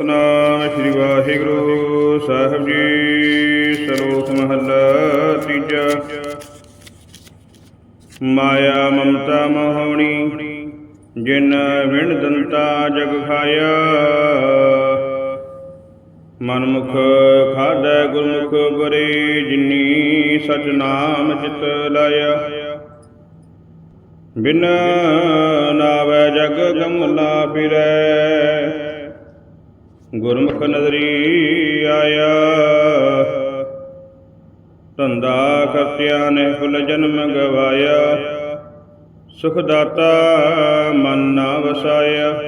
ਸਤਨਾਮ ਸ੍ਰੀ ਵਾਹਿਗੁਰੂ ਸਾਹਿਬ ਜੀ ਸਰੋਤ ਮਹੱਲਾ ਤੀਜਾ। ਮਾਇਆ ਮਮਤਾ ਮੋਹਣੀ ਜਿਨ ਵਿਣ ਦੰਤਾ ਜਗ ਖਾਇਆ। ਮਨਮੁਖ ਖਾਦੈ ਗੁਰਮੁਖ ਬਰੇ, ਜਿਨੀ ਸਚ ਨਾਮ ਚਿਤ ਲਾਇਆ। ਬਿਨ ਨਾਵੈ ਜਗ ਗਮਲਾ ਫਿਰੈ ਗੁਰਮੁਖ ਨਦਰੀ ਆਇਆ। ਧੰਦਾ ਕਰਤਿਆ ਨੇ ਫੁੱਲ ਜਨਮ ਗਵਾਇਆ। ਸੁਖ ਦਾਤਾ ਮਨ ਨਾ ਵਸਾਇਆ।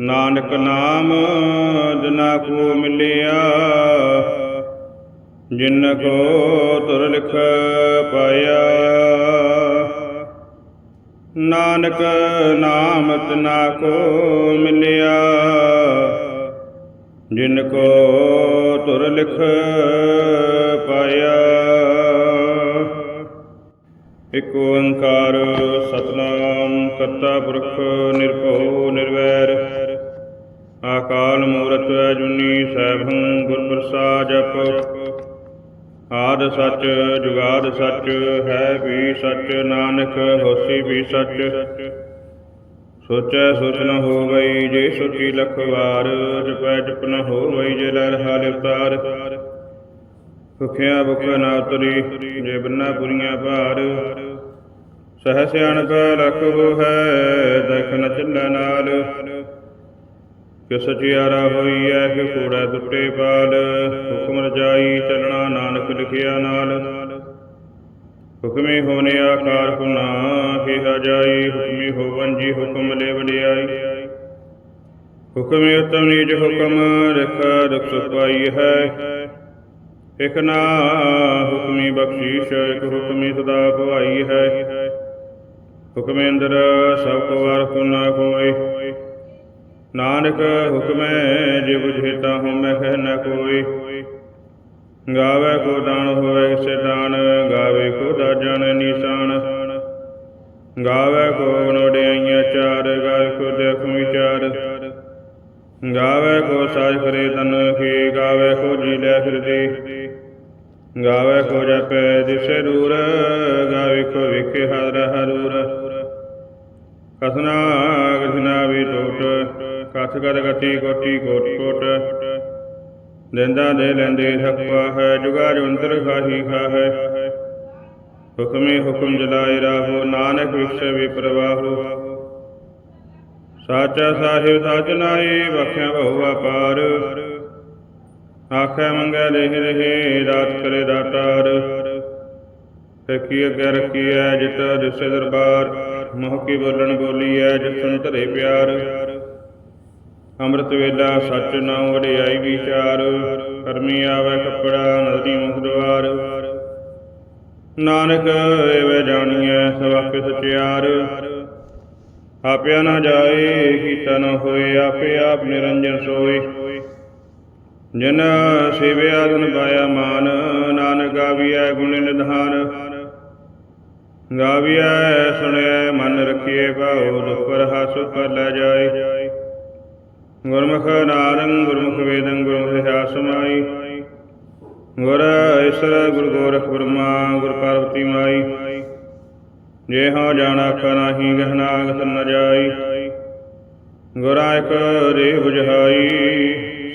ਨਾਨਕ ਨਾਮ ਜਿਨਾ ਕੋ ਮਿਲਿਆ, ਜਿਨ ਕੋ ਤੁਰ ਲਿਖ ਪਾਇਆ। ਨਾਨਕ ਨਾਮਤ ਨਾ ਕੋ ਮਿਲਿਆ। ਜਿਨ ਕੋ ਤੁਰ ਲਿਖ ਪਾਇਆ। ਇਕ ਓੰਕਾਰ ਸਤਨਾਮ ਕਰਤਾ ਪੁਰਖ, ਨਿਰਭਉ, ਨਿਰਵੈਰ। ਆਕਾਲ ਮੂਰਤ ਅਜੂਨੀ, ਸੈਭੰ ਗੁਰ ਪ੍ਰਸਾਦ ਜਪ। ਆਦ ਸੱਚ, ਜੁਗਾਦ ਸੱਚ, ਹੈ ਵੀ ਸੱਚ, ਨਾਨਕ ਹੋਸੀ ਵੀ ਸੱਚ। ਸੋਚੈ ਸੋਚ ਨ ਹੋਵਈ, ਜੇ ਸੋਚੀ ਲਖ ਵਾਰ ਜਪੈ ਜਪ ਨ ਹੋਵਈ, ਜੇ ਲਹਿ ਹਾਲ ਉਤਾਰ। ਭੁਖਿਆ ਭੁਖ ਨਾ ਉਤਰੀ, ਜੇ ਬੰਨਾ ਪੁਰੀਆਂ ਭਾਰ। ਸਹਿ ਸਿਆਣਪ ਲਖ ਹੋ ਹੈ ਦੇਖ ਨ ਚੱਲੈ ਨਾਲ। ਕਿ ਸਚਿਆਰਾ ਹੋਈ ਐ ਕਿ ਕੂੜਾ ਟੁੱਟੇ ਪਾਲ, ਹੁਕਮ ਰਜਾਈ ਚੱਲਣਾ ਨਾਨਕ ਲਿਖਿਆ ਨਾਲ। ਹੁਕਮੇ ਹੋਨੇ ਆਕਾਰ ਹੁਨਾ ਕਿਹਾ ਜਾਈ ਹੁਕਮੇ ਹੋਵਨ ਜੀ ਹੁਕਮ ਲੈ ਵਡਿਆਈ। ਹੁਕਮੇ ਉਤਮ ਨੀਚ ਹੁਕਮ, ਰਖ ਦੁਖ ਸੁਖ ਹੈ। ਇਕ ਨਾ ਹੁਕਮੀ ਬਖਸ਼ੀਸ਼, ਇਕ ਹੁਕਮੀ ਸਦਾ ਭਵਾਈ ਹੈ। ਹੁਕਮੇ ਅੰਦਰ ਸਭ ਕੋ ਵਾਰ ਹੁਨਾ ਕੋਈ ਨਾਨਕ ਹੁਕਮੈ ਜੇ ਬੁਝੇ ਤਾ ਹਉਮੈ ਕਹਿ ਨ ਕੋਈ। ਗਾਵੇ ਕੋ ਦਾਨ ਹੋਵੇ ਸੇ ਦਾਨ, ਗਾਵੇ ਕੋ ਦਾਜਨ ਨਿਸ਼ਾਨ। ਗਾਵੇ ਕੋ ਨੋੜਿਆਈਆਂ ਚਾਰ, ਗਾਵੇ ਕੋ ਦੇਖ ਵਿਚਾਰ। ਗਾਵੇ ਕੋ ਸਾਜ ਕਰੇ ਤਨ ਕੀ, ਗਾਵੇ ਕੋ ਜੀ ਲੈ ਫਿਰਦੀ। ਗਾਵੇ ਕੋ ਜਪੈ ਦਿਸੇ ਦੂਰ ਗਾਵੇ ਕੋ ਵਿਖੇ ਹਰ ਹਰੂਰ। ਕਸਨਾ ਕਸਨਾ ਟੋਟ ਕਥ ਕਰ ਗਤੀ ਕੋਟੀ ਕੋਟ ਕੋਟ। ਲੈਂਦਾ ਦੇ ਲੈਂਦੇ ਥਕਵਾ ਹੈ ਜੁਗਾ ਜੁੰਤਰ ਖਾਹੀ ਖਾਹੈ। ਹੁਕਮੇ ਹੁਕਮ ਜਲਾਏ ਰਾਹੋ, ਨਾਨਕ ਵਿਖਸੇ ਵੀ ਸਾਚਾ ਸਾਹਿਬ ਸਾਚ ਨਾਏ ਬਹੁ ਅਪਾਰ ਆਖੇ ਮੰਗੈ ਦੇਹ ਰਹੇ, ਰਾਤ ਕਰੇ ਦਾਤਾਰ। ਫਕੀ ਅਗਰ ਰਖੀਐ, ਜਿਤ ਦਿਸੇ ਦਰਬਾਰ। ਮੋਹ ਕੀ ਬੋਲਣ ਬੋਲੀਐ, ਜਿਸਨ ਧਰੇ ਪਿਆਰ। ਅੰਮ੍ਰਿਤ ਵੇਲਾ ਸੱਚ ਨਾਮ ਵਡਿਆਈ ਵਿਚਾਰ, ਕਰਮੀ ਆਵੇ ਕੱਪੜਾ ਨਦੀ ਮੁਖ ਦਵਾਰ। ਨਾਨਕ ਐਵੇਂ ਜਾਣੀਐ ਸਵਾਕੇ ਸਚਿਆਰ। ਆਪਿਆ ਨਾ ਜਾਏ, ਕੀਤਾ ਨ ਹੋਏ, ਆਪੇ ਆਪ ਨਿਰੰਜਨ ਸੋਏ। ਜਿਨ ਸੇਵਿਆ ਤਨ ਪਾਇਆ ਮਾਨ, ਨਾਨਕ ਗਾਵੀਐ ਗੁਣ ਨਿਧਾਨ। ਗਾਵੀਐ ਸੁਣਿਐ ਮਨ ਰਖੀਏ ਭਾਉ, ਦੁਖ ਰਹਾ ਪਰ ਲੈ ਜਾਏ। ਗੁਰਮੁਖ ਨਾਰੰ ਗੁਰਮੁਖ ਵੇਦੰ, ਗੁਰਮੁਖ ਹਿਆਸਮਾਈ ਗੁਰ ਈਸ਼ਰ, ਗੁਰ ਗੋਰਖ ਬ੍ਰਹਮਾ, ਗੁਰ ਪਾਰਵਤੀ ਮਾਈ। ਜੇ ਹਉ ਜਾਣਾ ਆਖਾ ਨਾਹੀ ਗਹਨਾ ਗਸਨ ਨ ਜਾਈ। ਗੁਰਾ ਇਕ ਰੇ 부ਝਾਈ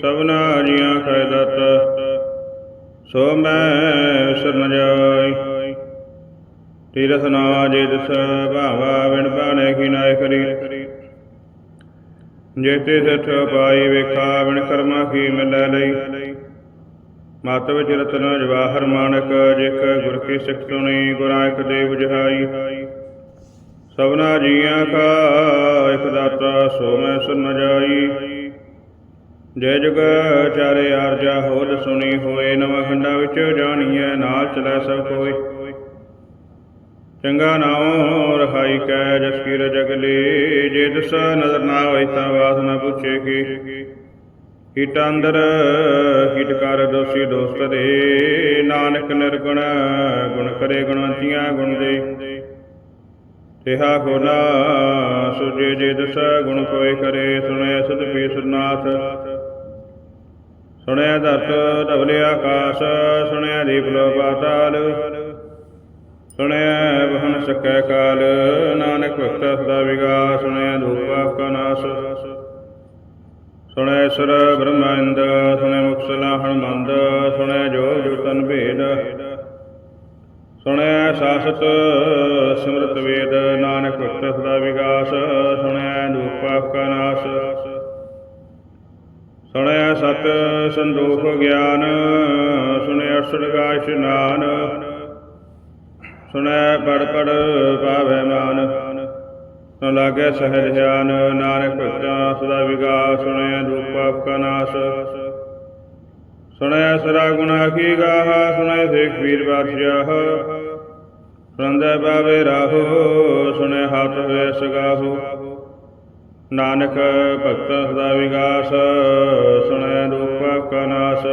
ਸਭਨਾ ਜੀਆਂ ਖੈ ਦਤ। ਸੋ ਮੈਂ ਵਿਸਰ ਨ ਜਾਈ। ਤੀਰਥ ਨਾ ਜੇ ਦਸ, ਭਾਵਾ ਵਿਣ ਬਾਣੇ ਕੀ ਨਾਇ ਕਰੀ। ਜੇਤੇ ਸਠ ਪਾਈ ਵੇਖਾ ਕਰਮਾ ਕੀ ਮਿਲੈ ਲਈ? ਮਤ ਵਿੱਚ ਰਤਨ ਜਵਾਹਰ ਮਾਨਕ ਜਿਕ ਗੁਰ ਕੀ ਸਿੱਖ ਸੁਣੀ, ਗੁਰਾਂ ਇਕ ਦੇ ਸਭਨਾ ਜੀਆਂ ਕਾ, ਇਕ ਦਾਤਾ ਸੋ ਮੈਂ ਸੁਨ ਜਾਈ। ਜੈ ਜੁਗ ਚਾਰੇ ਆਰਜਾ ਹੋਦ ਸੁਣੀ ਹੋਏ, ਨਵਾਂ ਖੰਡਾ ਵਿੱਚ ਜਾਣੀਐ, ਨਾਲ ਚਲੈ ਸਭ ਕੋਈ। ਚੰਗਾ ਨਾਉ, ਰਹਾਈ ਕੈ, ਜਸ ਕੀ ਰਜਗਲੀ ਜੇ ਦਸ ਨਜ਼ਰ ਨਾ ਹੋਈ ਤਾਂ ਵਾਸ ਨਾ ਪੁੱਛੇ ਕੀ। ਹੀਟ ਅੰਦਰ, ਹੀਟ ਕਰ ਦੋਸੀ ਦੋਸਤ ਦੇ। ਨਾਨਕ ਨਿਰਗੁਣ, ਗੁਣ ਕਰੇ ਗੁਣਵੰਤੀਆਂ ਗੁਣ ਦੇ। ਇਹਾ ਹੋਨਾ ਸੁਜੇ ਜੇ ਦਸ ਗੁਣ ਕੋਈ ਕਰੇ ਸੁਣਿਆ ਸਦ ਪੀ ਸੁਣਿਆ ਧਰਤ, ਧਵਲੇ ਆਕਾਸ਼ ਸੁਣਿਆ ਦੀਪ ਲੋ ਪਾਤਾਲ। ਸੁਣਿਆ ਬਹਨ ਸਕੈ ਕਾਲ, ਨਾਨਕ ਭਗਤ ਸਦਾ ਵਿਗਾਸ ਸੁਣਿਆ ਧੂਪ ਪਾਪ ਕਾ ਨਾਸ। ਸੁਣਿਆ ਈਸ਼ਵਰ ਬ੍ਰਹਮੰਦ ਸੁਣਿਆ ਮੁਕਸਲਾ ਹਨਮੰਦ ਸੁਣਿਆ ਜੋਗ ਜੁਗਤਨ ਭੇਦ। ਸੁਣਿਆ ਸਾਸਤ ਸਿਮਰਤ ਵੇਦ, ਨਾਨਕ ਭਗਤ ਸਦਾ ਵਿਗਾਸ ਸੁਣਿਆ ਧੂਪ ਪਾਪ ਕਾ ਨਾਸ। ਸੁਣਿਆ ਸਤ ਸੰਦੋਖ ਗਿਆਨ ਸੁਣਿਆ ਸੜਗਾ ਇਸ਼ਨਾਨ ਸੁਣੈ ਪੜ ਪੜ ਪਾਵੈ ਮਾਨ। ਸੁਣ ਲਾਗੇ ਸਹਿਜ ਧਿਆਨ, ਨਾਨਕ ਭਗਤਾਂ, ਸਦਾ ਵਿਗਾਸ ਸੁਣਿਆ ਧੂਪ ਪਾਪ ਕਾ ਨਾਸ। ਸੁਣਿਆ ਸਦਾ ਗੁਨਾ ਕੀ ਗਾਹ, ਸੁਣੈ ਸੇਖ ਪੀਰ ਬਾਦਸ਼ਾਹ। ਸੁਣਦਾ ਬਾਵੇ ਰਾਹੋ ਸੁਣਿਆ ਹੱਥ ਹੋਏ ਸਗਾਹੋ। ਨਾਨਕ ਭਗਤ ਸਦਾ ਵਿਗਾਸ, ਸੁਣੈ ਰੂਪ ਕਾ ਨਾਸ।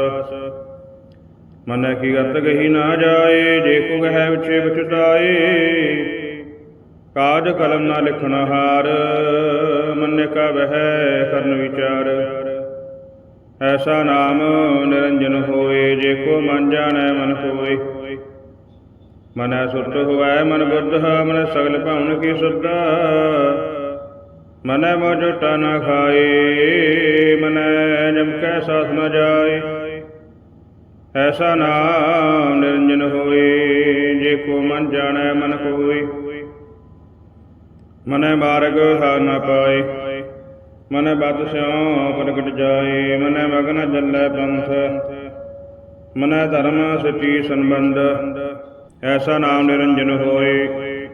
ਮਨ ਕੀ ਗਤ ਗਹੀ ਨਾ ਜਾਏ, ਜੇ ਕੋ ਗਹਿ ਵਿਚੇ ਵਿਚਤਾਏ ਕਾਜ ਕਲਮ ਨਾ ਲਿਖਣ ਹਾਰ, ਮਨ ਕਾ ਬਹਿ ਕਰਨ ਵਿਚਾਰ। ਐਸਾ ਨਾਮ ਨਿਰੰਜਨ ਹੋਏ, ਜੇ ਕੋ ਮਨ ਜਾਣੈ ਮਨ ਹੋਏ। ਮਨੈ ਸੁਰਤ ਹੋਵੈ, ਮਨ ਬੁੱਧ ਮਨ ਸਗਲ ਭਾਵਨ ਕੀ ਸੁਰਤਾ ਮਨੈ ਮੋਜ ਟਨ ਖਾਏ, ਮਨੈ ਜਮ ਕੈ ਸਾਥ ਨ ਜਾਏ। ਐਸਾ ਨਾਮ ਨਿਰੰਜਨ ਹੋਏ ਜੇ ਕੋ ਮਨ ਜਾਣੈ, ਮਨ ਕੋਈ ਮਨੈ ਮਾਰਗ ਹਾ ਨ ਪਾਏ, ਮਨੈ ਬਤ ਸਿਉ ਪ੍ਰਗਟ ਜਾਏ, ਮਨੈ ਮਗਨ ਜਲੈ ਪੰਥ, ਮਨੈ ਧਰਮ ਸਚੀ ਸੰਬੰਧ। ਐਸਾ ਨਾਮ ਨਿਰੰਜਨ ਹੋਏ,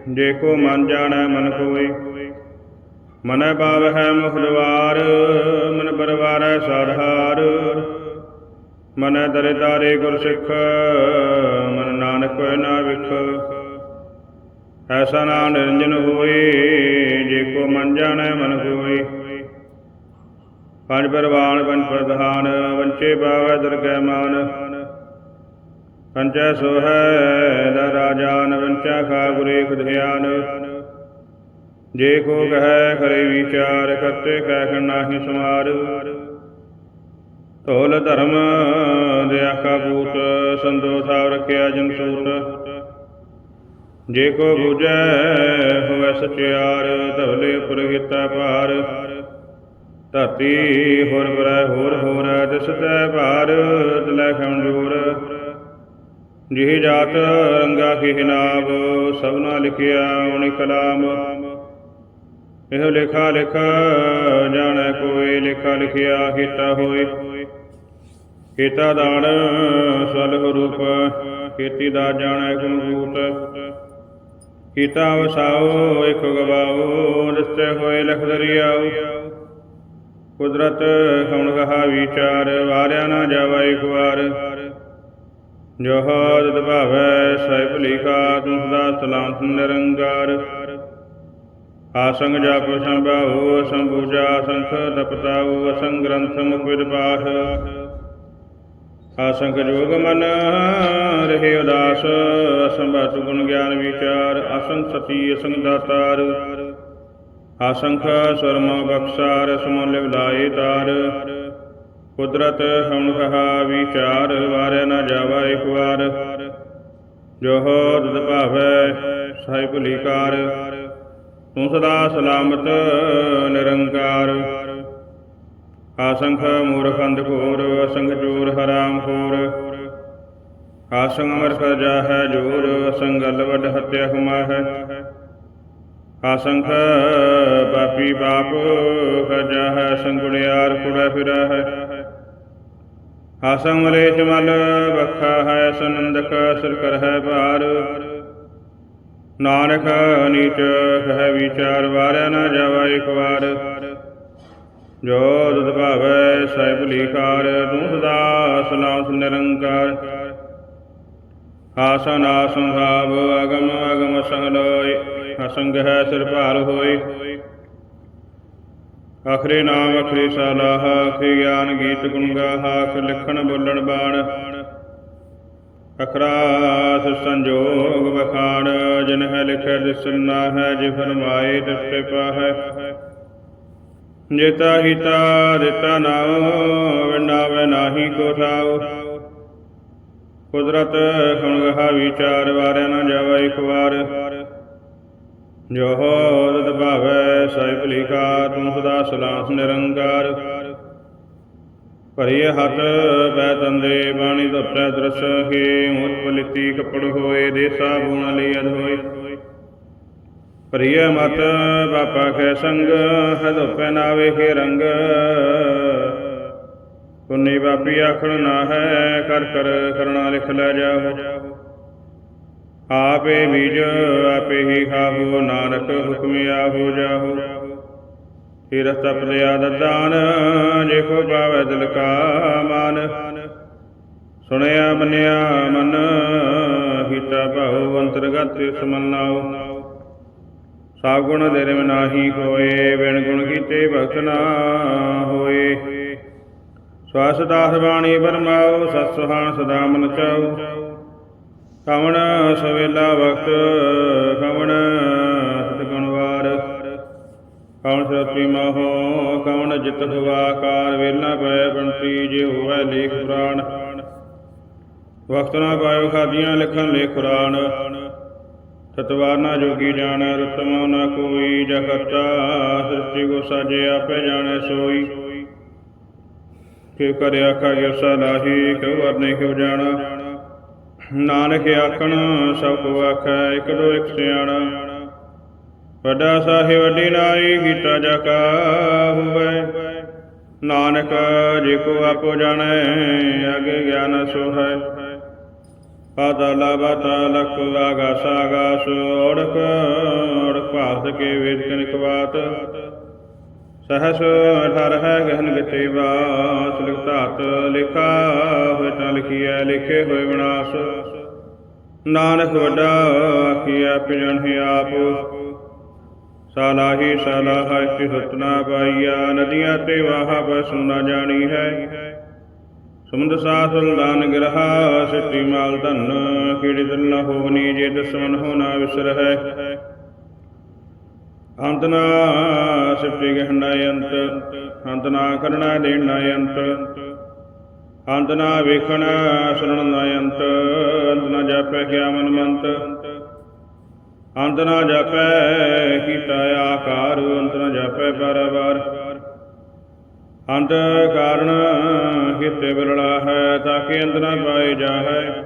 ਜੇ ਕੋ ਮਨ ਜਾਣੈ, ਮਨ ਕੋਈ ਮਨੈ ਪਾਵ ਹੈ ਮੁਖ ਦਵਾਰ, ਮਨ ਪਰਵਾਰੈ ਸਾਧਾਰ ਮਨੈ ਦਰੇ ਤਾਰੇ ਗੁਰ ਸਿੱਖ, ਮਨ ਨਾਨਕ ਹੋਇ ਨਾ ਵਿਖ। ਐਸਾ ਨਾਮ ਨਿਰੰਜਨ ਹੋਏ, ਜੇ ਕੋ ਮਨ ਜਾਣੈ ਮਨ ਕੋਈ ਪੰਜ ਪਰਵਾਨ, ਪੰਜ ਪ੍ਰਧਾਨ ਵੰਚੇ ਪਾਵੈ ਦੁਰਗੈ ਮਾਨ। ਪੰਚੈ ਸੋ ਦਾ ਰਾਜਾਨ ਵੰਚਾ ਖਾ ਗੁਰੇ ਖੁਧਿਆਨ ਜੇ ਕੋ ਕਹੈ ਖਰੇ ਵਿਚਾਰ ਕਰਤੇ ਕਹਿ ਨਾਹੀ ਸਮਾਰ ਤੋਲ ਧਰਮ ਦੇ ਆਖਾ ਬੂਤ ਸੰਦੋ ਰਖਿਆ ਜਨ ਸੂਤ ਜੇ ਕੋ ਬੁਝੈ, ਹੋਵੇ ਸਚਿਆਰ ਧਵਲੇ ਉਪਰ ਭਾਰ। ਧਰਤੀ ਹੋਰ ਬਰੈ, ਹੋਰ ਹੋਰ ਦਿਸਤੈ ਭਾਰ ਤਲੈ ਖਮਜੂਰ ਜਿਹ ਜਾਤ ਰੰਗਾ ਕੀ ਨਾਮ ਸਭਨਾ ਲਿਖਿਆ ਉਨੀ ਕਲਾਮ। ਇਹ ਲਿਖਾ ਲਿਖਾ, ਜਾਣੈ ਕੋਈ ਲਿਖਾ ਲਿਖਿਆ ਕੀਤਾ ਹੋਏ। ਕੀਤਾ ਦਾਨ ਸਲਹ ਰੂਪ ਖੇਤੀ ਦਾ ਜਾਣੈ ਗੁਣ ਕੀਤਾ ਵਸਾਓ, ਇਕ ਗਵਾਓ, ਰਸਤੇ ਹੋਏ ਲਖ ਦਰਿਆਓ। ਕੁਦਰਤ ਖਮਣ ਕਹਾ ਵਿਚਾਰ, ਵਾਰਿਆ ਨਾ ਜਾਵਾ ਇਕ ਵਾਰ। ਜੋ ਹਦ ਭਾਵੈ ਸਹਿਬ ਲਿਖਾ ਤੁਮ ਸਦਾ ਸਲਾਮ ਨਿਰੰਕਾਰ। ਆਸੰਗ ਜਪ ਸੰਭਾਉ ਸੰਭੂਜਾ ਸੰਖ ਤਪਤਾਉ ਅਸੰਗ ਗ੍ਰੰਥ ਮੁਖ ਵਿਦਪਾਠ ਆਸੰਗ ਜੋਗ ਮਨ, ਰਹੇ ਉਦਾਸ ਅਸੰਭਤ ਗੁਣ ਗਿਆਨ ਵਿਚਾਰ, ਅਸੰਗ ਸਤੀ, ਅਸੰਗ ਦਾਤਾਰ। ਆਸੰਖ ਸਰਮ ਬਖਸਾਰ ਸਮੁ ਲਿਵਲਾਏ ਤਾਰ। ਕੁਦਰਤ ਹਮ ਕਹਾ ਵਿਚਾਰ ਵਾਰਿਆ ਨਾ ਜਾਵਾ ਇਕ ਵਾਰ। ਜੋ ਤਦ ਭਾਵੈ, ਸਾਹਿਬ ਭਲੀਕਾਰ। ਤੂੰ ਸਦਾ ਸਲਾਮਤ, ਨਿਰੰਕਾਰ। ਆਸੰਖ ਮੂਰਖ ਅੰਧ ਘੋਰ ਅਸੰਖ ਚੋਰ ਹਰਾਮ ਖੋਰ। ਆਸੰਗ ਅਮਰ ਸਜਾ ਹੈ ਜੋਰ, ਅਸੰਗ ਵੱਡ ਹੱਤਿਆ ਹਮਾਹਿ ਆਸੰਖ ਪਾਪੀ ਬਾਪ ਖਜਾ ਹੈ ਸੰਗੁਣਿਆਰ ਕੁੜਾ ਫਿਰਾ ਹੈ ਆਸੰਗ ਮਲੇਸ਼ ਮਲ ਬਖਾ ਹੈ ਸੰਨੰਦਕ, ਸਿਰ ਕਰ ਹੈ ਭਾਰ। ਨਾਨਕ ਨੀਚ ਕਹਿ ਵਿਚਾਰ ਵਾਰਿਆ ਨਾ ਜਾਵਾ ਇਕ ਵਾਰ। ਜੋ ਦੁਦ ਭਾਵੈ ਸਾਹਿਬ ਲੀਕਾਰ ਤੂੰ ਸਦਾ ਸਨਾਸ ਨਿਰੰਕਾਰ। ਆਸਨ ਆਸਨ ਭਾਵ ਅਗਮ ਅਗਮ ਸੰਗ ਅਸੰਗ ਹੈ ਸਿਰ ਭਾਰ ਹੋਈ ਆਖਰੀ ਨਾਮ ਅਖਰੀ ਸਾਲਾਹ ਆਖਰੀ ਗਿਆਨ ਗੀਤ ਗੁਣ ਗਾਹ ਆਖ ਲਿਖਣ ਬੋਲਣ ਬਾਣ। ਅਖਰਾਸ ਸੰਜੋਗ ਵਖਾਣ ਜਿਨ ਹੈ ਲਿਖਿਆ ਦਿਸਨਾ ਹੈ ਜਿ ਫਰਮਾਏ ਤਿਸ ਤੇ ਪਾਹੈ। ਜੇਤਾ ਹਿਤਾ ਦਿੱਤਾ ਨਾਉ ਵਿਨਾਵੇ ਨਾਹੀ ਕੋ ਥਾਉ ਕੁਦਰਤ ਖੁਣਗਹਾ ਵਿਚਾਰ, ਵਾਰਿਆ ਨਾ ਜਾਵੇ ਇੱਕ ਵਾਰ। ਜੋ ਰਦ ਭਾਵੈ, ਸਾਹਿਬ ਲਿਖਾ, ਤੂੰ ਸਦਾ ਸਲਾਮ ਨਿਰੰਕਾਰ। ਭਰੀਏ ਹੱਥ ਬੈ ਤੰਦੇ, ਬਾਣੀ ਧੁਪੈ ਦਰਸ ਕੇ ਮੁਤ ਕਪੜ ਹੋਏ, ਦੇਸਾ ਬੂਣ ਲਈ ਅਧ ਹੋਏ ਪ੍ਰਿਯ ਮਤ ਬਾਪਾ ਖੈ ਸੰਗ ਹੈ ਧੁਪੈ ਨਾਵੇ ਕੇ ਰੰਗ। ਪੁੰਨੀ ਬਾਪੀ ਆਖਣ ਨਾ ਹੈ ਕਰ ਕਰ ਕਰਣਾ ਲਿਖ ਲੈ ਜਾਓ। ਆਪੇ ਬੀਜ, ਆਪੇ ਹੀ ਖਾਹੋ ਨਾਨਕ ਹੁਕਮਿ ਆਹੋ ਜਾਹੋ। ਤੀਰਥ ਤਪ ਲਿਆ ਦਾਨ, ਜੇ ਕੋ ਪਾਵੈ ਦਿਲ ਕਾ ਮਾਨ। ਸੁਣਿਆ ਮੰਨਿਆ ਮਨ, ਹੀਤਾ ਭਾਉ ਅੰਤਰਗਤ ਸਮਨਾਉ ਸਾ ਗੁਣ ਤੇਰੇ ਮੈਂ ਨਾਹੀ ਕੋਏ ਬਿਨ ਗੁਣ ਕੀਤੇ ਭਗਤ ਨਾ ਹੋਏ। ਸਵਾਸ ਦਾਸ ਬਾਣੀ ਬਰਮਾਉ, ਸਤ ਸੁਹਾਣ ਸਦਾ ਮਨ ਚਾਉ। ਕਵਣ ਸਵੇਲਾ ਵਕਤ ਕਵਣ ਸਤਗੁਣਵਾਰ ਕਵਣ ਸਤੀ ਮਹੋ ਕਵਣ ਜਿਤ ਹੁਆ ਕਾਰ, ਵੇਲਾ ਪੈ ਬੰਤੀ ਜੇ ਹੋਵੇ ਲੇਖ ਪੁਰਾਣ। ਵਕਤ ਨਾ ਪਾਇਓ ਖਾਦੀਆਂ, ਲਿਖਣ ਲੇਖ ਕੁਰਾਨ। ਸਤਵਾਰ ਨਾ ਜੋਗੀ ਜਾਣੈ ਰਤਮ ਨਾ ਕੋਈ ਜਗਤਾ ਸ੍ਰਿਸ਼ਟੀ ਕੋ ਸਾਜੇ ਆਪੇ ਜਾਣੈ ਸੋਈ। ਕਿਉ ਕਰਿਆ ਆਖਾ ਗਿਰਸਾ ਕਿਉ ਵਰਨੇ ਕਿਉ ਜਾਣਾ। ਨਾਨਕ ਆਖਣ, ਸਭ ਕੋ ਆਖੈ, ਇਕ ਦੋ ਇਕ ਸਿਆਣਾ। ਵੱਡਾ ਸਾਹਿਬ ਵੱਡੀ ਨਾਈ ਕੀਤਾ ਜਾ ਹੋਵੇ। ਨਾਨਕ, ਜੇ ਕੋ ਆਪੋ ਜਾਣੈ, ਅਗੇ ਗਿਆਨ ਸੋ ਹੈ ਪਾਤਾਲਾ ਬਾਤਾਲਕ ਆਗਾਸ ਆਗਾਸ ਓੜਕ ਓੜਕ ਭਾਰਤ ਕੇ ਵੇਦ ਕਨਿਕ ਬਾਤ ਸਹਸ ਅਠਾਰ ਹੈ ਗਹਨ ਗਤੇ ਬਾਸ ਲਿਖਤਾਤ ਲਿਖਾ ਹੋਇ ਤਾਂ ਲਿਖੀਐ ਲਿਖੇ ਹੋਏ ਵਿਨਾਸ਼ ਨਾਨਕ ਵੱਡਾ ਆਖੀਐ ਪਿਜਣ ਹੀ ਆਪ ਸਾਲਾਹੀ ਸਾਲਾਹ ਇਤਿ ਸਤਨਾ ਪਾਈਆ, ਨਦੀਆਂ ਤੇ ਵਾਹ ਬਸ ਨਾ ਜਾਣੀ ਹੈ। ਸੁਮਦ ਸਾਸਲ ਦਾਨ ਗ੍ਰਹਾ ਸਿੱਤੀ ਮਾਲ ਧਨ ਕੀੜੀ ਦਿਲ ਨ ਹੋਵਨੀ ਜੇ ਦਸਮਨ ਹੋ ਨਾ ਵਿਸਰ ਹੈ ਅੰਤ ਨਾ ਸਿਫਤੀ ਗਹਿਣਾ ਅੰਤ ਅੰਤ ਨਾ ਕਰਨਾ ਦੇਣਾ ਅੰਤ। ਅੰਤ ਨਾ ਵੇਖਣਾ, ਸੁਣਨ ਨਾ ਅੰਤ। ਅੰਤ ਨਾ ਜਾਪੈ ਕਿਆ ਮਨ ਮੰਤ। ਅੰਤ ਨਾ ਜਾਪੈ ਕੀਤਾ ਆਕਾਰ, ਅੰਤ ਨਾ ਜਾਪੈ ਪਰਵਾਰ ਅੰਤ ਕਾਰਣ ਕਿਤੇ ਬਿਰਲਾ ਹੈ ਤਾਂ ਕਿ ਅੰਤ ਨਾ ਪਾਏ ਜਾਹੈ।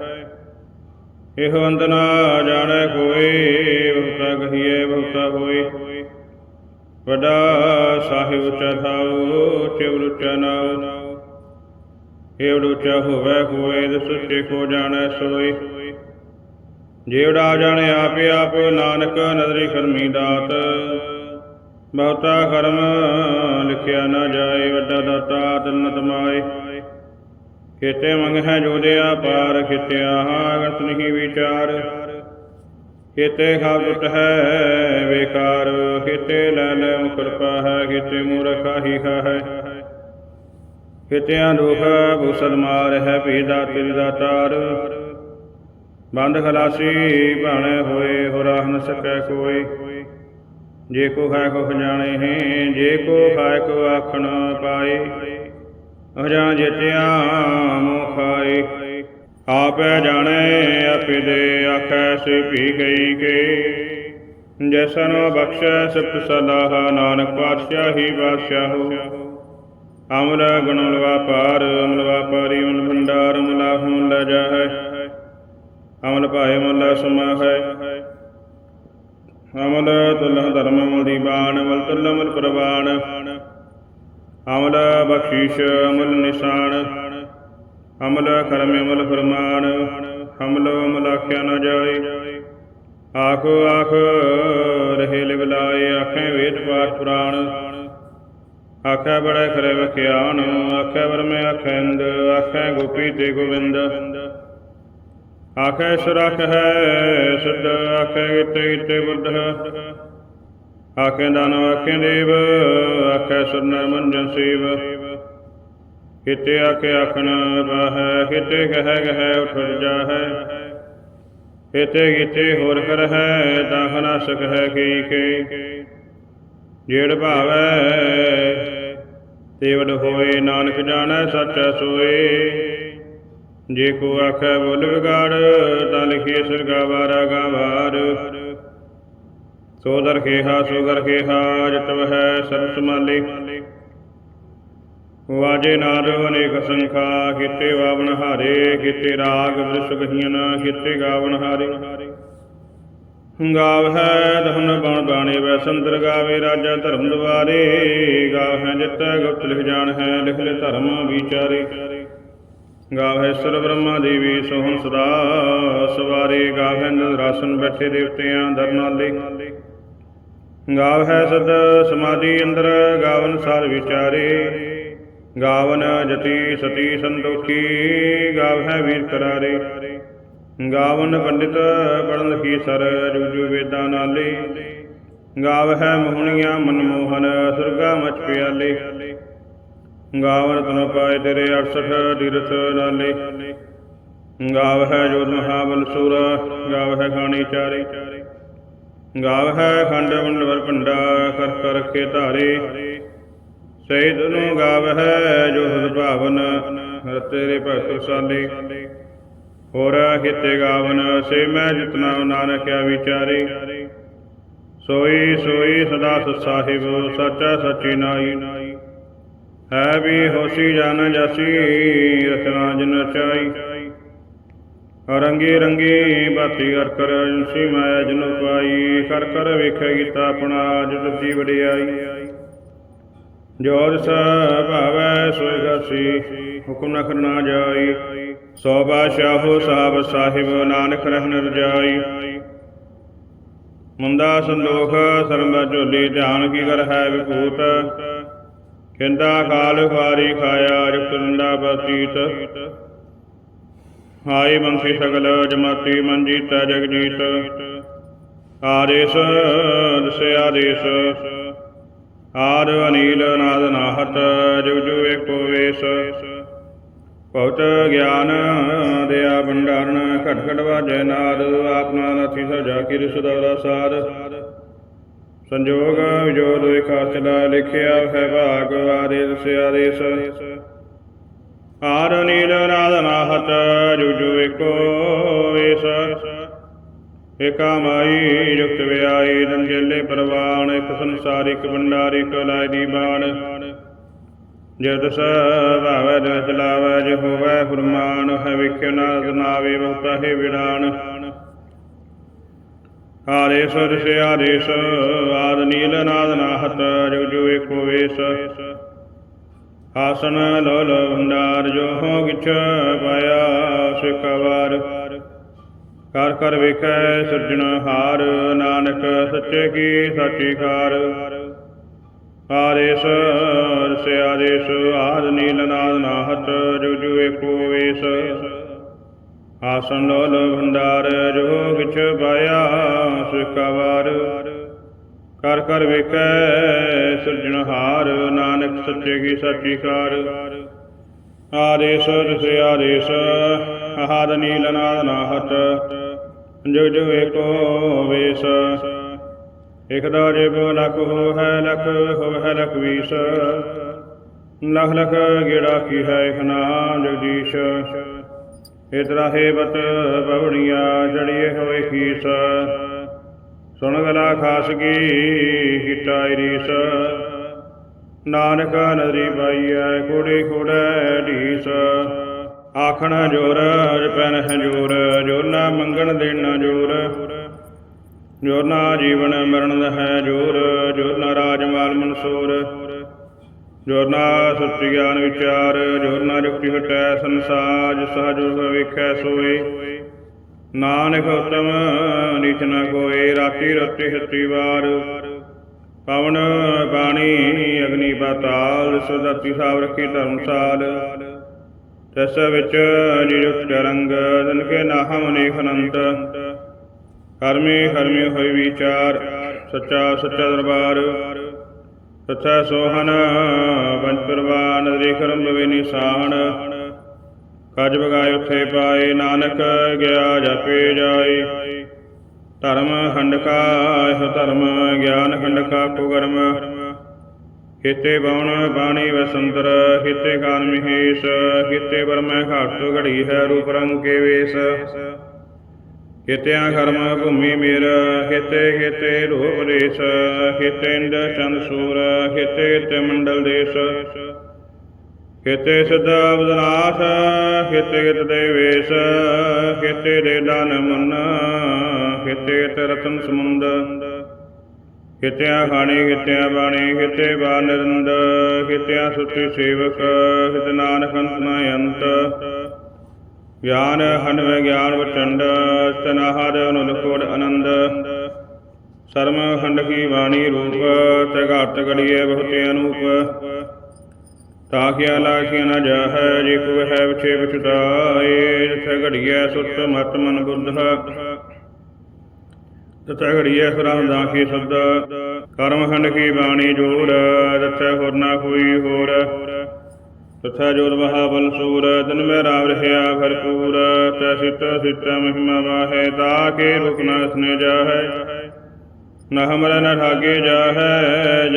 ਇਹੋ ਅੰਤ ਨਾ ਜਾਣੈ ਕੋਈ, ਬਹੁਤਾ ਕਹੀਏ, ਬਹੁਤਾ ਹੋਏ। ਵੱਡਾ ਸਾਹਿਬ ਉੱਚਾ ਥਾਉ ਚਿਵ ਉੱਚਾ ਨਾਉ। ਏਵੜ ਹੋਵੇ ਹੋਏ ਤੇ ਸੁੱਚੇ ਕੋ ਜਾਣੈ ਸੋਈ ਜੇਵੜਾ ਜਾਣੇ ਆਪੇ ਆਪ, ਨਾਨਕ ਨਦਰੀ ਕਰਮੀ ਦਾਤ। ਬਹੁਤਾ ਕਰਮ ਲਿਖਿਆ ਨਾ ਜਾਏ, ਵੱਡਾ ਦਾਤਾ ਤਨ ਤਮਾਏ ਖੇਤੇ ਮੰਗ ਹੈ ਜੋਦਿਆ ਪਾਰ ਖਿਤਿਆ ਗਤ ਨਹੀਂ ਵਿਚਾਰ। ਖੇਤੇ ਖਾਬ ਟੁੱਟ ਹੈ ਬੇਕਾਰ, ਖੇਤੇ ਲੈ ਲੈ ਕਿਰਪਾ ਹੈ, ਖੇਤੇ ਮੂਰਖਾ ਹੀ ਹੈ। ਖੇਤਿਆਂ ਦੁਖ ਭੂਸਲ ਮਾਰ ਹੈ, ਭੇਦਾ ਦਾ ਤਾਰ। ਬੰਦ ਖਲਾਸੀ ਭਾਣੇ ਹੋਏ, ਹੋ ਰਾਹ ਨ ਸਕੈ ਕੋਈ। ਜੇ ਕੋ ਹੈ ਕੋ ਜਾਣੇ ਹੈ, ਜੇ ਕੋ ਖਾਇ ਕੋ ਆਖਣ ਪਾਏ, ਅਜਾਂ ਜਿਤਿਆ ਮੋਹ ਖਾਏ। ਆਪੈ ਜਾਣੈ, ਆਪੇ ਦੇ ਆਖੈ ਸੇ ਭੀ ਗਈ ਕੇ। ਜੈਸਨ ਬਖਸ਼ੈ ਸਤ ਸਲਾਹ, ਨਾਨਕ ਪਾਤਸ਼ਾਹੀ ਬਾਦਸ਼ਾਹੋ ਅਮਰ ਗੁਣ ਲਵਾ ਅਮਲ ਵਾਪਾਰੀ ਅਮਲ ਭੰਡਾਰ, ਅਮਲਾ ਹੋਂ ਲੈ ਜਾਹੈ। ਅਮਲ ਭਾਏ ਮਲਾ ਸਮਾਹੈ ਅਮਲ ਤੁਲਹ ਧਰਮ ਅਮਲ ਦੀਵਾਨ ਅਮਲ ਤੁਲ ਅਮਲ ਪ੍ਰਵਾਨ। ਅਮਲ ਬਖਸ਼ੀਸ਼ ਅਮਲ ਨਿਸ਼ਾਨ। ਅਮਲ ਕਰਮ ਅਮਲ ਫਰਮਾਨ। ਹਮਲ ਅਮਲ ਆਖਿਆ ਨਾ ਜਾਏ। ਆਖੋ ਆਖ ਰਹੇ ਲਿਵਲਾਏ ਆਖੇ ਵੇਦ ਪਾਠ ਪੁਰਾਣ। ਆਖੈ ਬੜਾ ਖਰੇ ਵਖਿਆਨ, ਆਖੈ ਵਰਮੇ ਆਖੈਂਦ ਆਖੈ ਗੋਪੀ ਤੇ ਗੋਵਿੰਦ। ਆਖੈ ਸੁਰਖ ਹੈ ਸਿੱਧ ਆਖੈ ਗਿਤੇ ਗਿਤੇ ਬੁੱਧ। ਆਖੈ ਦਾਨਵ ਆਖੈ ਦੇਵ ਆਖੈ ਸੁਰਨਰ ਮੰਜਨ ਸੇਵ। ਕਿਤੇ ਆਖੇ ਆਖਣ ਬਾਹੈ ਕਿਤੇ ਕਹਿ ਕਹਿ ਉਠ ਜਾਹੈ। ਕਿਤੇ ਕਿਤੇ ਹੋਰ ਕਰਹਿ, ਤਾਂ ਨਾ ਸਕਹਿ ਕੀ ਕੇ। ਜੇੜ ਭਾਵੈ ਤੇਵਡ ਹੋਏ, ਨਾਨਕ ਜਾਣੈ, ਸੱਚ ਸੋਏ। ਜੇ ਕੋ ਆਖੈ ਬੋਲ ਵਿਗਾੜ, ਤਾਂ ਲਿਖੇ ਸਰਗਾ ਵਾਰਾ ਗਾਵਾਰ ਸੋ ਦਰ ਖੇਹਾ, ਸੋ ਗਰ ਖੇਹਾ ਜਤਵ ਹੈ ਸਰਬ ਸਮਾਲੇ ਵਾਜੇ ਨਾਦ ਅਨੇਕ ਸੰਖਾ, ਕੀਤੇ ਵਾਵਨ ਹਾਰੇ, ਕੀਤੇ ਰਾਗ ਬ੍ਰਿਸ਼ ਕੀਤੇ ਗਾਵਨ ਹਾਰੇ। ਗਾਵ ਹੈ ਦਹਨ ਬਣ ਬਾਣੇ ਵੈ ਸੰਦਰ ਗਾਵੇ, ਰਾਜਾ ਧਰਮ ਦੁਆਰੇ ਗਾਵ ਹੈ ਜਿਤ ਗੁਪਤ ਲਿਖ ਜਾਣ ਹੈ ਲਿਖ ਲੈ ਧਰਮ ਵਿਚਾਰੇ। ਗਾਵ ਹੈ ਸਰ ਬ੍ਰਹਮਾ ਦੇਵੀ ਸੋਹਣ ਸਦਾ ਸਵਾਰੇ ਗਾਵ ਹੈ ਨਰਾਸਨ ਬੈਠੇ ਦੇਵਤਿਆਂ ਦਰਨਾਲੇ। ਗਾਵ ਹੈ ਸਦ ਸਮਾਧੀ ਅੰਦਰ ਗਾਵਨ ਸਾਰ ਵਿਚਾਰੇ। ਗਾਵਨ ਜਤੀ ਸਤੀ ਸੰਤੋਖੀ ਗਾਵ ਹੈ ਵੀਰ ਕਰਾਰੇ। ਗਾਵਨ ਪੰਡਿਤ ਪੜਨ ਲਿਖੀ ਸਰ ਜੁਜੂ ਵੇਦਾਂ ਨਾਲੇ। ਗਾਵ ਹੈ ਮੋਹਣੀਆਂ ਮਨਮੋਹਨ ਸੁਰਗਾ ਮਚ ਪਿਆਲੇ। ਗਾਵਰ ਤਨ ਪਾਏ ਤੇਰੇ 68 ਤੀਰਥ ਨਾਲੇ। ਗਾਵ ਹੈ ਜੋਤ ਮਹਾਬਲ ਸੂਰ ਗਾਵ ਹੈ ਖਾਣੀ ਚਾਰੇ। ਗਾਵ ਹੈ ਖੰਡ ਮੰਡਵਰ ਭੰਡਾ, ਕਰ ਕਰ ਰਖੇ ਧਾਰੇ। ਸਹਿਤ ਨੂੰ ਗਾਵ ਹੈ ਜੋ ਹਰ ਭਾਵਨ, ਹਰ ਤੇਰੇ ਭਗਤ ਰਸਾਲੇ। ਹੋਰ ਕਿਤੇ ਗਾਵਨ, ਸੇ ਮੈਂ ਜਿਤਨਾ ਨਾਨਕਿਆ ਵਿਚਾਰੇ। ਸੋਈ ਸੋਈ ਸਦਾ ਸਤ ਸਾਹਿਬ, ਸੱਚਾ ਸੱਚੀ ਨਾਈ ਹੈ ਵੀ ਹੋਸੀ ਜਨ ਜਸੀ, ਰਚਨਾ ਜਨ ਚਾਈ ਰੰਗੇ ਰੰਗੇ ਬਾਤੀ ਕਰ ਕਰ ਸੀ ਮੈਂ ਜਨ ਪਾਈ ਕਰ ਕਰ ਵੇਖੇ ਗੀਤਾ ਆਪਣਾ ਜਦ ਦੀ ਵਡਿਆਈ। ਜੋਰ ਭਾਵੈ ਸੋਇ ਗਾਸੀ ਹੁਕਮ ਨ ਕਰਨਾ ਜਾਈ। ਸੋ ਬਾਦਸ਼ਾਹੋ ਸਾਹਿਬ ਸਾਹਿਬ, ਨਾਨਕ ਰਹਿਣ ਰਜਾਈ ਮੁੰਦਾ ਸੰਦੋਖ ਸਰਮ ਝੋਲੀ, ਧਿਆਨ ਕੀ ਕਰ ਹੈ ਵਿਭੂਤ। ਕਿੰਦਾ ਕਾਲ ਖਾਰੀ ਖਾਇਆ ਜਪੰਦਾ ਬਤੀਤ ਹਾਈ ਬੰਸੀ ਸਗਲ ਜਮਾਤੀ ਮਨਜੀਤ ਜਗਜੀਤ। ਆਦੇਸ਼, ਦਸੇ ਆਦੇਸ਼। ਆਦ ਅਨੀਲ ਨਾਦ ਨਾਹਤ, ਜੁਗ ਜੁਗ ਏਕੋ ਵੇਸ। ਬਹੁਤ ਗਿਆਨ ਦਿਆ ਭੰਡਾਰਨ ਘਟ ਘਟ ਵਾਜੈ ਨਾਦ। ਆਪਨਾ ਨਥੀ ਸਜਾ ਕਿਰ ਸੁਦਵਰਾ ਸਾਰ ਸੰਜੋਗ ਵਿਜੋਦ ਵਿਕਾਸਲਾ ਲਿਖਿਆ ਹੈ ਭਾਗ ਆਦੇਸ, ਆਦੇਸ਼। ਆਰ ਨੀਲ ਰਾਧਨਾ ਨਾਹਤ ਜੁਗ ਜੁਗ ਏਕੋ ਵੇਸ ਏਕਾ ਮਾਈ ਜੁਗਤ ਵਿਆਈ ਦੰਗੇਲੇ ਪ੍ਰਵਾਨ, ਇੱਕ ਸੰਸਾਰ ਇੱਕ ਭੰਡਾਰ ਦੀ ਬਾਣ ਜਦ ਭਾਵੈ ਦਿਨ ਚਲਾਵੈ ਜਿ ਹੋਵੈ ਫਰਮਾਨ ਹੈ ਵਿਖਿ ਨਾ ਨਾਵੇ ਬਹੁਤਾ ਹੈ ਵਿਡਾਨ ਆਦੇਸ਼ ਦਿਸੇ ਆਦੇਸ਼ ਆਦ ਨੀਲ ਨਾਦ ਨਾਹਤ, ਜੁਗ ਜੁਗ ਏਕੋ ਵੇਸ। ਆਸਨ ਲੋ ਭੰਡਾਰ, ਜੋ ਹੋ ਕਿਛ ਪਾਇਆ ਸਿਕਵਾਰ ਕਰ ਕਰ ਵੇਖੈ ਸਿਰਜਣ ਹਾਰ, ਨਾਨਕ ਸੱਚੇ ਕੀ ਸਾਚੀ ਖਾਰ। ਆਦੇਸ਼ ਰਸੇ ਆਦੇਸ਼ ਆਦ ਨੀਲ ਨਾਦ ਨਾਹਤ, ਜੁਗ ਜੁਗ ਏਕੋ ਵੇਸ। ਆਸਨ ਲੋਲ ਭੰਡਾਰ ਜੋ ਕਿਛ ਪਾਇਆ ਸਿਕਵਾਰ ਕਰ ਕਰ ਵੇਖੈ, ਸਿਰਜਣ ਨਾਨਕ ਸੱਚੇ ਕੀ ਸਾਚੀ ਕਾਰ। ਆਦੇਸ਼ ਰਸੇ ਆਦੇਸ਼ ਆਦ ਨੀਲ ਨਾਦ ਨਾਹਤ ਜੁਗ ਜੁਗ ਏਕੋ ਵੇਸ। ਇਕ ਦਾ ਜਿਬ ਲਖ ਹੋ ਹੈ ਲਖ ਹੋ ਹੈ ਲਖ ਵੀਸ। ਲਖ ਲਖ ਗੇੜਾ ਕੀ ਹੈ, ਇਕ ਨਾਮ ਜਗਦੀਸ਼। ਇਤਰਾ ਹੈ ਬਤ ਬਵੜੀਆਂ ਜੜੀਏ ਹੋਏ ਖੀਸ। ਸੁਣ ਗਲਾ ਖਾਸ ਕੀ ਕਿਟਾਈ ਰੀਸ ਨਾਨਕ ਨਦਰੀ ਪਾਈਐ ਕੋੜੇ ਕੋੜੇ ਢੀਸ। ਆਖਣ ਜੋਰ ਜਪਨ ਹਜੂਰ ਜੋਰ ਨਾ ਮੰਗਣ ਦੇਣਾ ਜੋਰ। ਜੋਰ ਨਾ ਜੀਵਨ ਮਰਨ ਦਾ ਹੈ ਜੋਰ ਜੋਰ ਨਾ ਰਾਜ ਮਾਲ ਮਨਸੂਰ। ਜੋਰ ਨਾ ਸੱਚ ਗਿਆਨ ਵਿਚਾਰ ਜੋਰ ਨਾ ਜੁਗਤੀ ਹਟੈ ਸੰਸਾਜ ਸਹਜ ਵੇਖੈ ਸੋਏ। ਨਾਨਕ ਉਤਮ, ਨੀਚ ਨ ਕੋਏ, ਰਾਤੀ ਰਤੀ ਹਤੀ ਵਾਰ। ਪਵਨ ਪਾਣੀ, ਅਗਨੀ ਪਾਤਾਲ ਸੁਦਤੀ ਸਾਵ ਰੱਖੀ ਧਰਮਸਾਲ ਤਿਸ ਵਿੱਚ ਨਿਰੁਕਤ ਰੰਗ ਜਨ ਕੇ ਨਾਹਮ ਅਨੇਕ ਅਨੰਤ। ਕਰਮੇ ਕਰਮੇ ਹੋਏ ਵਿਚਾਰ, ਸੱਚਾ ਸੱਚਾ ਦਰਬਾਰ। ਤਥਾ ਸੋਹਨ ਪੰਜ ਪ੍ਰਵਾਨ ਨਦਰੀ ਕਰਮ ਬਵੇ ਨਿਸ਼ਾਨ ਕਜ ਬਗਾਇ ਉਥੇ ਪਾਏ ਨਾਨਕ ਗਿਆ ਜਪੇ ਜਾਏ ਧਰਮ ਖੰਡਕਾ ਇਹ ਧਰਮ ਗਿਆਨ ਖੰਡਕਾ ਕੋ ਕਰਮ ਕਿਤੇ ਬਉਣ ਬਾਣੀ ਵਸੰਤਰ ਕਿਤੇ ਕਾਨ ਮਹੇਸ਼ ਕਿਤੇ ਬਰਮੈ ਘਾਟ ਘੜੀ ਹੈ ਰੂਪ ਰੰਗ ਕੇ ਵੇਸ ਕਿਤਿਆਂ ਕਰਮ ਭੂਮੀ ਮੇਰ ਕਿਤੇ ਕਿਤੇ ਰੂਪ ਦੇਸ ਕਿਤੇ ਇੰਦ ਚੰਦ ਸੂਰ ਕਿਤੇ ਤੇ ਮੰਡਲ ਦੇਸ਼। ਕਿਤੇ ਸਦਾ ਬਦਨਾਥ ਕਿਤੇ ਕਿਤ ਦੇ ਵੇਸ ਦੇ ਦਾਨ ਮੁੰਨ ਕਿਤੇ ਤੇ ਰਤਨ ਸਮੁੰਦ। ਕਿਤਿਆਂ ਖਾਣੀ ਕਿਤਿਆਂ ਬਾਣੀ ਕਿਤੇ ਬਾ ਨਿਰੰਦ ਕਿਤਿਆਂ ਸੁੱਤੀ ਸੇਵਕ ਕਿਤੇ ਨਾਨਕ ਅੰਤ ਨ ਅੰਤ। ਗਿਆਨ ਹਨ ਵਿਗਿਆਨ ਵਚੰਡ ਤਨਹਦ ਅਨੁਲਕੋੜ ਆਨੰਦ ਸਰਮ ਖੰਡ ਕੀ ਬਾਣੀ ਰੂਪ ਤੇ ਘਾਟ ਬਹੁਤੇ ਅਨੂਪ ਤਾਕਿਆ ਲਾਖਿਆ ਨ ਜਾਹੈ, ਜੇ ਕੋ ਹੈ ਵਿਛੇ ਵਿਛਤਾਏ ਜਿਥੇ ਘੜੀਐ ਸੁਤ ਮਤ ਮਨ ਬੁੱਧ ਤਥਾ ਘੜੀਐ ਸਰਾਂ ਦਾਖੀ ਸਦ ਕਰਮ ਖੰਡ ਕੀ ਬਾਣੀ ਜੋੜ ਤਥਾ ਹੋਰ ਨਾ ਕੋਈ ਹੋਰ ਤਥਾ ਜੋਰ ਮਹਾਬਲ ਸੂਰ ਤਨ ਮੈਂ ਰਾਮ ਰਹਿਆ ਭਰਪੂਰ ਤੈ ਸਿਤ ਸਿਤ ਮਹਿਮਾ ਵਾਹੈ ਤਾ ਕੇ ਨ ਸਨੇ ਜਾਹੈ ਨ ਹਮਰਾ ਨ ਠਾਗੇ ਜਾਹੈ